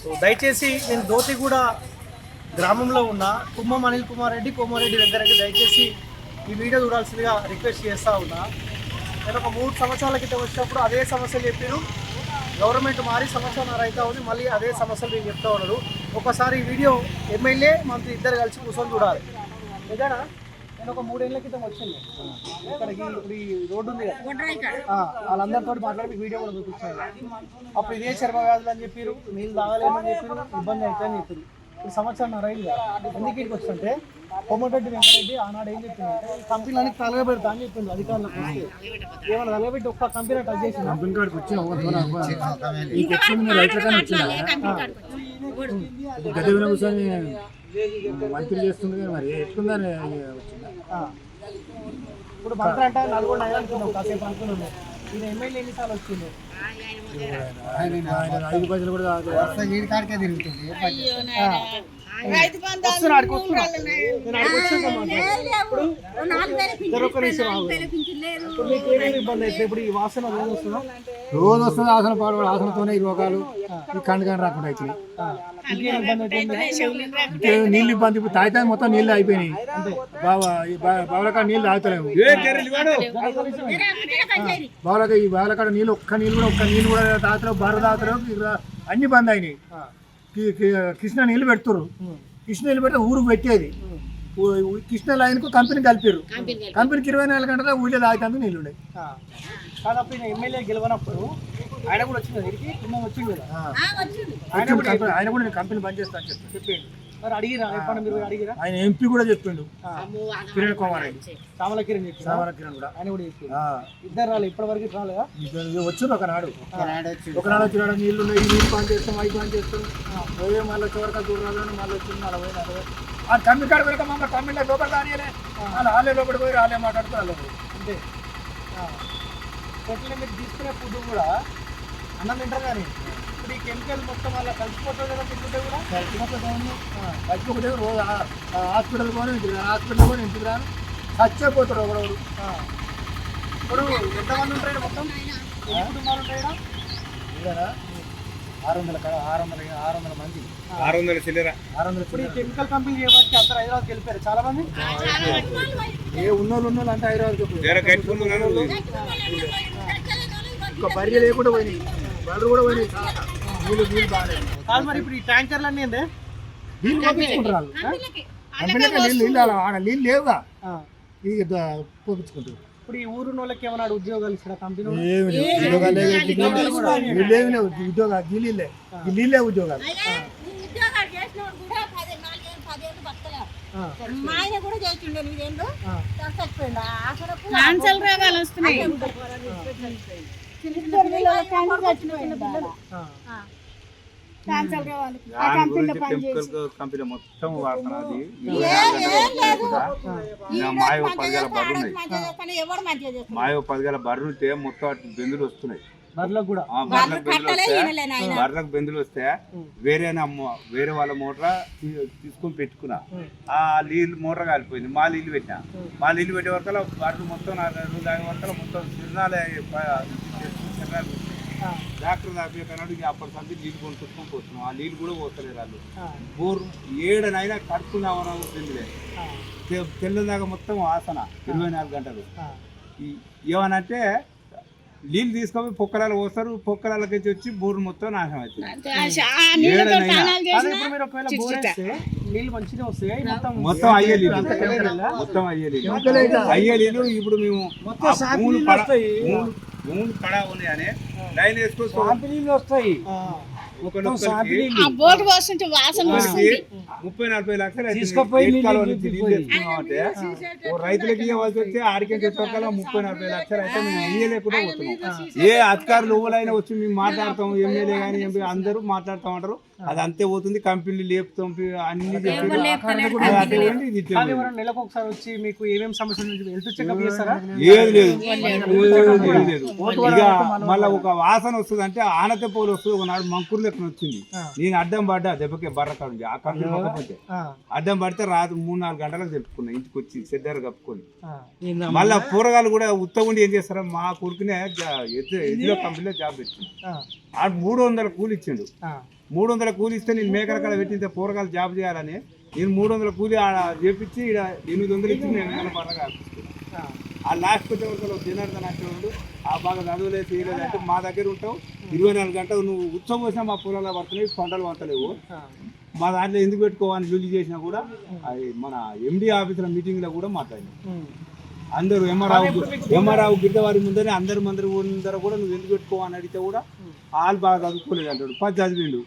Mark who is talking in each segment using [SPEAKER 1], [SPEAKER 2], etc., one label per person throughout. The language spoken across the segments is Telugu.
[SPEAKER 1] సో దయచేసి నేను దోతిగూడ గ్రామంలో ఉన్న. కుమ్మం అనిల్ కుమార్ రెడ్డి కోమారెడ్డి వెంకరెడ్డి దయచేసి ఈ వీడియో చూడాల్సిందిగా రిక్వెస్ట్ చేస్తూ ఉన్నా. నేను ఒక మూడు సంవత్సరాల క్రితం వచ్చినప్పుడు అదే సమస్యలు చెప్పారు గవర్నమెంట్ మారి సంవత్సరం అయితే ఉంది మళ్ళీ అదే సమస్యలు నేను చెప్తా ఉన్నారు ఒకసారి ఈ వీడియో ఎమ్మెల్యే మంత్రి ఇద్దరు కలిసి కూర్చొని చూడాలి. ఏదైనా నేను ఒక మూడేళ్ళ క్రితం వచ్చింది. ఇక్కడికి ఇప్పుడు ఈ రోడ్డు ఉంది కదా. వాళ్ళందరితో మాట్లాడి వీడియో కూడా చూపించాను అప్పుడు ఇదే చర్మ వ్యాధులు అని చెప్పారు నీళ్ళు తాగలేమని చెప్పారు ఇబ్బంది అవుతుందని చెప్పారు ఇప్పుడు సంవత్సరం కదా. ఎందుకు ఇక్కడికి వస్తుంటే కొమ్మటెడ్డి వెంకరెడ్డి ఆనాడు ఏం చెప్పిందంటే ఈ కంపెనీలన్నీ తలగబెడతా అని చెప్పింది అధికారులకు ఏమన్నా తలగబెట్టి ఒక్క కంపెనీ టచ్ చేసిన
[SPEAKER 2] కంపెనీ కాడికి వచ్చి ఈ తెచ్చింది మంత్రి చేస్తుంది కానీ మరి ఎట్లుందని వచ్చిందా?
[SPEAKER 1] ఇప్పుడు మంత్రి అంటే నల్గొండ అనుకున్నాం కాసేపు అనుకున్నాము ఈయన ఎమ్మెల్యే ఎన్నిసార్లు వచ్చింది
[SPEAKER 2] ఆయన ఐదు పైసలు కూడా.
[SPEAKER 1] ఇప్పుడు మీకు ఏమేమి ఇబ్బంది అయితే ఇప్పుడు ఈ వాసన వస్తుందా?
[SPEAKER 2] రోజు వస్తుంది ఆసన పాడు ఆసనతోనే ఈ రోగాలు ఈ కండు కానీ రాకుండా
[SPEAKER 1] అయితే
[SPEAKER 2] నీళ్ళు ఇబ్బంది ఇప్పుడు తాగితే మొత్తం నీళ్ళు అయిపోయినాయి. బావులకాడ నీళ్ళు తాగుతలేము. బావులక ఈ బావులకాడ నీళ్ళు ఒక్క నీళ్ళు కూడా ఒక్క నీళ్ళు కూడా తాగుతారు బర్ర తాగుతారు అన్ని బంద్ అయినాయి. కృష్ణ నీళ్ళు పెడుతురు కృష్ణ నీళ్ళు పెడితే ఊరుకు పెట్టేది. కృష్ణ లైన్కు కంపెనీ కలిపారు కంపెనీకి ఇరవై నాలుగు గంటల ఊళ్ళో తాగుతానికి నీళ్ళు ఉన్నాయి
[SPEAKER 1] కాదప్పుడు ఎమ్మెల్యే గెలవనప్పుడు ఆయన కూడా వచ్చింది
[SPEAKER 2] ఆయన ఆయన కూడా నేను కంపెనీ బంద్ చేస్తా అని చెప్పి
[SPEAKER 1] చెప్పిండు. మరి అడిగిరా? మీరు అడిగిరా?
[SPEAKER 2] ఆయన ఎంపీ కూడా చెప్పిండు. కిరణ్ కుమార్
[SPEAKER 1] చామల కిరణ్ చెప్పి
[SPEAKER 2] సామర కిరణ్ కూడా.
[SPEAKER 1] ఆయన కూడా చెప్పిండు.
[SPEAKER 2] ఆ,
[SPEAKER 1] ఇద్దరు రాలే ఇప్పటి వరకు రాలేదా?
[SPEAKER 2] ఇక వచ్చిండు. ఒకనాడు ఒకనాడు వచ్చినాడు నీళ్ళు ఉన్నాయి నీళ్ళు పని చేస్తాం అవి పని చేస్తాం. పోయే మళ్ళీ చివరికి చూడరాదు మళ్ళీ వచ్చింది మళ్ళీ పోయి మళ్ళీ పోయి. ఆ కంపెనీ కాడ పెడతాం మమ్మల్ని కంపెనీలో లోపల రానియలే వాళ్ళు వాళ్ళే లోపల పోయి వాళ్ళే మాట్లాడుతూ వాళ్ళే. పోయి
[SPEAKER 1] అంతే పొట్టిన మీరు తీసుకునే ఫుడ్ కూడా అన్నం తింటారు కానీ ఇప్పుడు ఈ కెమికల్ మొత్తం అలా కలిసిపోతుంది కదా తింటుంటే కూడా?
[SPEAKER 2] చచ్చిపోతే రోజు ఆ- ఆ హాస్పిటల్ పోనీ ఇంటికి రాను హాస్పిటల్ పోనీ ఇంటికి రాను. చచ్చిపోతారు ఒకడొకడు
[SPEAKER 1] ఆ. ఇప్పుడు ఎంతమంది ఉంటాయి మొత్తం? ఎన్ని కుటుంబాలు ఉంటాయి?
[SPEAKER 2] ఆరు వందల ఆరు వందల ఆరు వందల మంది.
[SPEAKER 3] ఆరు వందల చిల్లర.
[SPEAKER 2] ఆరు వందల
[SPEAKER 1] ఇప్పుడు ఈ కెమికల్ కంపెనీ చేయబట్టి అందరు హైదరాబాద్కి వెళ్ళిపోయారు. చాలా మంది?
[SPEAKER 2] ఏ ఉన్నోళ్ళు ఉన్నోళ్ళు అంటే
[SPEAKER 3] కట్టుకున్నాను
[SPEAKER 2] ఒక బర్రె లేకుండా పోయినాయి. బర్రెలు కూడా పోయినాయి. చాలా. నీళ్ళు నీళ్ళు బాగాలేదు.
[SPEAKER 1] కాదు మరి ఇప్పుడు ఈ ట్యాంకర్లు అన్నీ ఏందే?
[SPEAKER 2] నీళ్ళు పంపించుకుంటారు వాళ్ళు. కంపెనీకి నీళ్ళు నీళ్ళు నీళ్ళు లేవుగా.
[SPEAKER 1] ఆ.
[SPEAKER 2] ఇక ద- పంపించుకుంటారు.
[SPEAKER 1] ఇప్పుడు ఈ ఊరు వాళ్ళకి ఏమైనా ఉద్యోగాలు ఇచ్చిన కంపెనీ
[SPEAKER 2] ఏమి లేవు. ఉద్యోగాలు లేవు, ఉద్యోగాలు ఈ నీళ్ళే ఉద్యోగాలు
[SPEAKER 4] మా ఆయన కూడా చేసిండు ఎనిమిదేళ్ళు. చచ్చిపోయిండు ఆఖరకు
[SPEAKER 5] క్యాన్సర్ రోగాలు వస్తున్నాయి.
[SPEAKER 4] చిన్న చిన్న పిల్లలు క్యాన్సర్ చచ్చిపోయిండు
[SPEAKER 3] కంపెనీ మొత్తం వాడుతున్నది
[SPEAKER 4] ఏం లేదు
[SPEAKER 3] మాయో పదివేల ఉన్నాయి. మాయో పదివేల ఉంటే మొత్తం అటు బెందులు వస్తున్నాయి.
[SPEAKER 1] బర్రెలకు
[SPEAKER 3] బెందులు వస్తే వేరే అమ్మ వేరే వాళ్ళ మోటార్ తీసుకొని పెట్టుకున్నా. ఆ నీళ్ళు మోటార్ కాలిపోయింది. మా నీళ్ళు పెట్టినా. మా నీళ్ళు పెట్టే వరకల్లా బర్రెలు మొత్తం నా రోజు తాగే వరకల్లా మొత్తం చిరునాలే చిరునాలు డాక్టర్ దాపేకన్నాడు ఇక అప్పటి సంది నీళ్ళు కొనుక్కొని పోతున్నాం. ఆ నీళ్ళు కూడా పోతలేరు వాళ్ళు. బోర్ ఏడనైనా కడుపుకుందామని వచ్చిందిలే తెల్లదాకా మొత్తం ఆసన ఇరవై నాలుగు గంటలు. ఏమనంటే నీళ్ళు తీసుకొని పొక్కలాలు పోస్తారు పొక్కలాలకి వచ్చి బోర్డు మొత్తం నాశనం అవుతుంది
[SPEAKER 1] బోర్ మొత్తం
[SPEAKER 3] మొత్తం అయ్యే నీళ్ళు.
[SPEAKER 1] అంతా కెమికల్లా?
[SPEAKER 3] మొత్తం ఇప్పుడు మేము భూములు పడా ఉన్నాయని లైన్
[SPEAKER 1] వస్తాయి.
[SPEAKER 5] పోస్తుంటే వాసన
[SPEAKER 3] ముప్పై నలభై లక్షలు రైతులకి ఇవ్వాల్సి వస్తే ఆడికి చెప్పగల ముప్పై నలభై లక్షలు అయితే మేము ఇయ్యలేకుండా పోతున్నాం. ఏ అధికారులు ఎవరైనా వచ్చి మేము మాట్లాడతాం ఎమ్మెల్యే కానీ ఎంపీ అందరూ మాట్లాడుతూ ఉంటారు. అది అంతే పోతుంది కంపెనీలు లేపుతాం అన్ని
[SPEAKER 1] నెలకు ఒకసారి వచ్చి మీకు ఏమేమి సమస్యలు నుంచి హెల్త్ చెకప్ చేస్తారా?
[SPEAKER 3] ఏది లేదు. ఏది లేదు. ఇక మళ్ళీ ఒక వాసన వస్తుంది అంటే ఆనత పోలు వస్తుంది. ఒకనాడు మంకురు లెక్కన వచ్చింది. నేను అడ్డం పడ్డా దెబ్బకే బర్ర కాడు ఆ కంపెనీ
[SPEAKER 1] ఆ,
[SPEAKER 3] అడ్డం పడితే రాత్రి మూడు నాలుగు గంటలకు తెప్పుకున్నా ఇంటికి వచ్చి సిద్ధారు కప్పుకొని. మళ్ళా కూరగాయలు కూడా ఉత్తగుండి ఏం చేస్తారా? మా కొడుకునే ఎద్దుల కంపెనీలో జాబ్ పెట్టింది
[SPEAKER 1] ఆ,
[SPEAKER 3] మూడు వందల కూలి ఇచ్చిండు. మూడు వందల కూలి ఇస్తే నేను మేకల కాడ పెట్టింటే పోరగాలు జాబ్ చేయాలని. నేను మూడు వందల కూలి ఆడ చేపించి ఈడ ఎనిమిది వందలు ఇచ్చి నేను వేల పడగా ఆ లాస్ట్ వచ్చే జనార్దన్ అంటే ఆ బాగా చదువులేదు చేయలేదు అంటే మా దగ్గర ఉంటావు. ఇరవై నాలుగు గంటలు నువ్వు ఉత్సవం వచ్చినా మా పొలాల్లో పడుతున్నాయి పంటలు పంటలేవు. మా దాంట్లో ఎందుకు పెట్టుకోవాలని జూలి చేసినా కూడా అది మన ఎండి ఆఫీసుల మీటింగ్లో కూడా మాట్లాడినాం. అందరూ ఎంఆర్ఆవు ఎంఆర్ఆవు గిడ్డవారి ముందరే అందరు మందరు ముందర కూడా నువ్వు ఎందుకు పెట్టుకోవు అని అడిగితే కూడా వాళ్ళు బాగా చదువుకోలేదు అంటాడు. పది చదివిండు.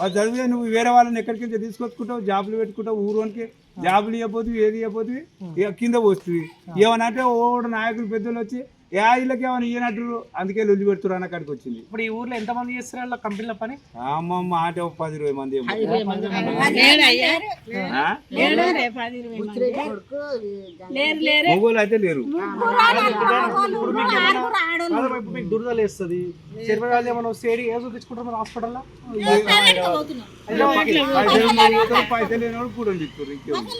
[SPEAKER 3] పది చదివే నువ్వు వేరే వాళ్ళని ఎక్కడికి తీసుకొచ్చుకుంటావు జాబులు పెట్టుకుంటావు ఊరోనికి జాబులు ఇవ్వబోతుంది ఏది ఇవ్వబోతుంది ఇక కింద పోస్తుంది ఏమన్నా అంటే ఓడు నాయకులు పెద్దలు వచ్చి ఏ ఇళ్ళకి ఏమైనా ఇయ్యనట్టు? అందుకే లొల్లి పెడుతురు అన్న కాడికి వచ్చింది.
[SPEAKER 1] ఇప్పుడు ఈ ఊర్లో ఎంత మంది చేస్తారు వాళ్ళ కంపెనీల పని?
[SPEAKER 3] అమ్మమ్మ ఆట ఒక పది ఇరవై మంది మగోళ్ళు అయితే లేరు.
[SPEAKER 1] మీకు దురద లేస్తుంది చర్మ వ్యాధి ఏమైనా వస్తే ఏడి ఏ చూపించుకుంటారు మరి హాస్పిటల్లో?
[SPEAKER 3] పైసలు లేనివాడు కూడా ఇంకేముంది?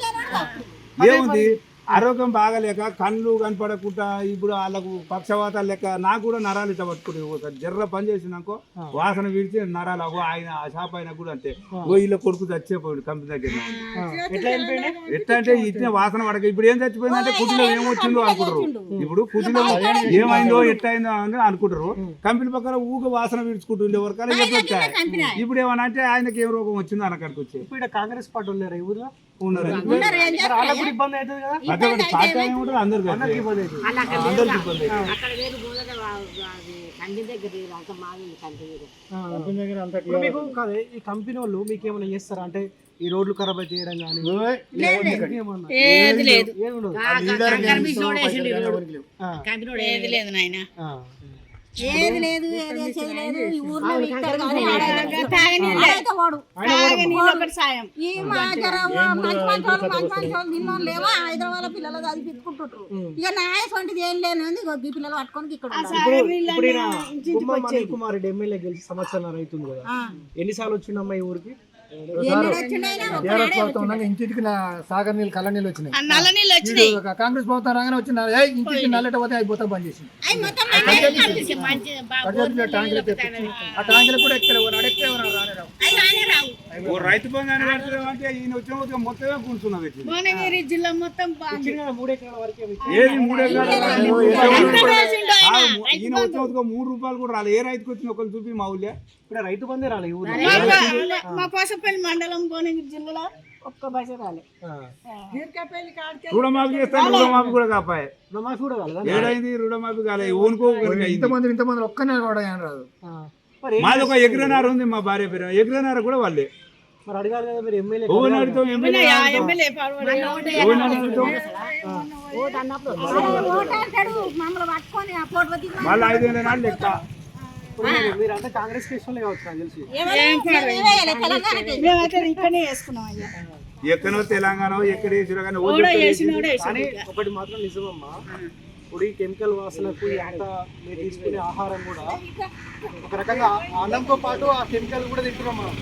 [SPEAKER 3] ఏముంది? ఆరోగ్యం బాగలేక కళ్ళు కనపడకుండా ఇప్పుడు వాళ్ళకు పక్షవాతాలు లెక్క నాకు కూడా నరాలు ఇట్లా పట్టుకుంటే ఒకసారి జర్ర పని చేసినాకో వాసన విడిచి నరాలు అగో ఆయన ఆ షాప్ అయినా కూడా అంతే. ఓ ఇలా కొడుకు చచ్చిపోయాడు కంపెనీ దగ్గర
[SPEAKER 1] ఎట్లా
[SPEAKER 3] ఎట్లా అంటే ఇచ్చిన వాసన పడక. ఇప్పుడు ఏం చచ్చిపోయిందంటే కుటిలో ఏమొచ్చిందో అనుకుంటారు. ఇప్పుడు కుటిలో ఏమైందో ఎట్లయిందో అని అనుకుంటారు. కంపెనీ పక్కన ఊగ వాసన విడుచుకుంటుండే వరకు ఇప్పుడు ఏమన్నా అంటే ఆయనకి ఏం రోగం వచ్చిందో అనక్కడికి వచ్చి
[SPEAKER 1] ఇప్పుడు కాంగ్రెస్ పార్టీ ఉన్నారు ఈ ఊర్లో?
[SPEAKER 3] ఉన్నారు.
[SPEAKER 1] మరి వాళ్ళకు కూడా ఇబ్బంది అవుతుంది కదా?
[SPEAKER 3] అదే ఒకటి పార్టీ ఏముంటుంది అందరికి
[SPEAKER 1] అందరికి ఇబ్బంది అవుతుంది.
[SPEAKER 3] అందరికి ఇబ్బంది
[SPEAKER 6] అక్కడ వేరు గోదల కంటి దగ్గర వేరు అంత మాది కంటి వేరు
[SPEAKER 2] కంపెనీ దగ్గర అంతా
[SPEAKER 1] ఇప్పుడు మీకు కాదు ఈ కంపెనీ వాళ్ళు మీకు ఏమైనా చేస్తారా? అంటే ఈ రోడ్లు ఖరాబ్ అయితే చేయడం కానీ
[SPEAKER 5] ఏది లేదు. లేదు నాయన.
[SPEAKER 4] ఏది లేదు ఏది చేయలేదు. ఈ ఊర్లో కానీ ఆడైతే వాడు ఈ మా జర మంచి మంచి వాళ్ళు మంచి మంచి వాళ్ళు నిన్న లేవా? హైదరాబాద్ పిల్లలు చదివించుకుంటుంటారు ఇక వంటిది ఏం లేను ఇగో ఈ పిల్లలు పట్టుకొని ఇక్కడ ఉండాలి.
[SPEAKER 1] ఇప్పుడు ఈయన గుమ్మం అనిల్ కుమార్ రెడ్డి ఎమ్మెల్యే గెలిచి సంవత్సరం అవుతుంది కదా. ఎన్నిసార్లు వచ్చిందమ్మా ఈ ఊరికి?
[SPEAKER 2] టీఆర్ఎస్ ప్రభుత్వం ఉండగా ఇంటింటికి నా సాగర్ నీళ్ళు కళ్ళ నీళ్ళు వచ్చినాయి.
[SPEAKER 5] ఆ నల్ల నీళ్ళు వచ్చినాయి.
[SPEAKER 2] వీడు కాంగ్రెస్ ప్రభుత్వం రాగానే వచ్చిన "ఏయ్, ఇంటికి నల్లట పోతే అవి పోతా బంద్ చేసింది ట్యాంకులు ఆ ట్యాంకులు కూడా ఎక్కడ నడిస్తే రానే రావు.
[SPEAKER 4] అవి రానే రావు.
[SPEAKER 3] ఓ రైతు బంధు అంటే ఈయన వచ్చిన మొత్తమే
[SPEAKER 5] భువనగిరి జిల్లా మొత్తం
[SPEAKER 1] మూడు ఎకరాల వరకే.
[SPEAKER 3] ఏది మూడు ఎకరాలు? ఈయన వచ్చిన రూపాయలు కూడా రాలేదు ఏ రైతుకి వచ్చిన ఒకరు చూపి మా ఊళ్ళే.
[SPEAKER 1] ఇప్పుడు రైతు బందే రాలే
[SPEAKER 5] మా- కోసపల్లి మండలం భువనగిరి జిల్లాలో ఒక్క బస్ రాలే.
[SPEAKER 1] ఆ.
[SPEAKER 3] రుణమాఫీ చేస్తాను రుణమాఫీ కూడా కాపాయి.
[SPEAKER 1] రుణమాఫీ కూడా కాలేదా
[SPEAKER 3] ఏడైంది? రుణమాఫీ కాలే. ఊనుకో ఒకరికి అయింది.
[SPEAKER 2] ఇంతమంది ఇంతమంది ఒక్కనే కూడా ఏం రాదు.
[SPEAKER 3] మాది ఒక ఎగ్రనార ఉంది మా భార్య పేరు. ఎగ్రనార కూడా వాళ్ళే.
[SPEAKER 1] మరి అడగాలి కదా మీరు ఎమ్మెల్యే
[SPEAKER 3] మళ్ళీ ఐదు నాడు లెక్క.
[SPEAKER 1] మీరు- అంతా కాంగ్రెస్ కేసులే కావచ్చు నాకు తెలిసి.
[SPEAKER 4] తెలంగాణకి.
[SPEAKER 5] మేమైతే ఇక్కడనే వేసుకున్నాం అయ్యా.
[SPEAKER 3] ఎక్కడో తెలంగాణ ఎక్కడ
[SPEAKER 5] వేసినోడే
[SPEAKER 1] కానీ ఒకటి మాత్రం నిజమమ్మా. ఇప్పుడు ఈ కెమికల్ వాసనకు అంతా మీరు తీసుకునే ఆహారం కూడా ఒక రకంగా అన్నంతో పాటు ఆ కెమికల్ కూడా తింటున్నాం మనం.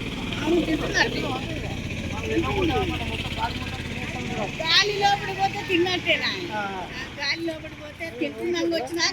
[SPEAKER 5] గాలి పోతే తిన్నట్టేనా? గాలి పోతే తింటున్నాక వచ్చినా